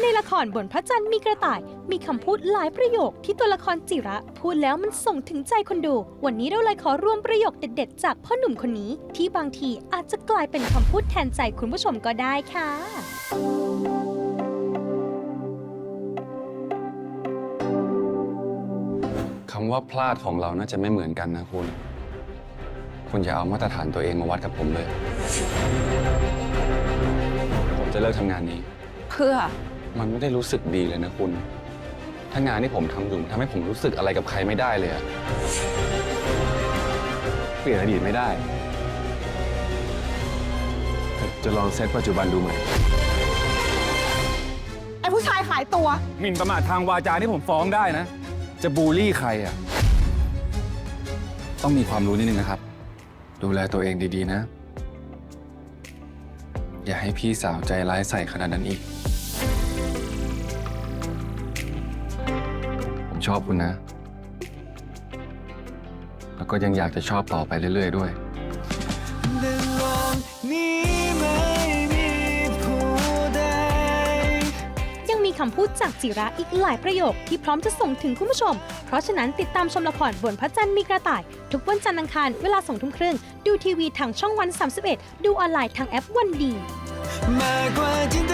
ในละครบนพระจันทร์มีกระต่าย มีคำพูดหลายประโยคที่ตัวละครจิระ พูดแล้วมันส่งถึงใจคนดู วันนี้เราเลยขอรวมประโยคเด็ด ๆ จากพ่อหนุ่มคนนี้ ที่บางทีอาจจะกลายเป็นคำพูดแทนใจคุณผู้ชมก็ได้ค่ะ คำว่าพลาดของเราน่าจะไม่เหมือนกันนะคุณ คุณอย่าเอามาตรฐานตัวเองมาวัดกับผมเลย ผมจะเลิกทำงานนี้ เพื่อ มันไม่ได้รู้สึกดีเลยนะคุณ ถ้างานที่ผมทำอยู่มันทำให้ผมรู้สึกอะไรกับใครไม่ได้เลยอะเปลี่ยนอดีตไม่ได้แต่จะลองเซตปัจจุบันดูไหม ไอ้ผู้ชายขายตัว หมิ่นประมาททางวาจาที่ผมฟ้องได้นะ จะบูลลี่ใครอะ ต้องมีความรู้นิดนึงนะครับ ดูแลตัวเองดีๆนะ อย่าให้พี่สาวใจร้ายใส่ขนาดนั้นอีก ชอบคุณนะ แล้วก็ยังอยากจะชอบต่อไปเรื่อย ๆ ด้วย ยังมีคำพูดจากจิระอีกหลายประโยคที่พร้อมจะส่งถึงคุณผู้ชม เพราะฉะนั้นติดตามชมละครบนพระจันทร์มีกระต่าย ทุกวันจันทร์อังคารเวลาสองทุ่มครึ่ง ดูทีวีทางช่องวัน 31 ดูออนไลน์ทางแอปวันดี มากกว่าจ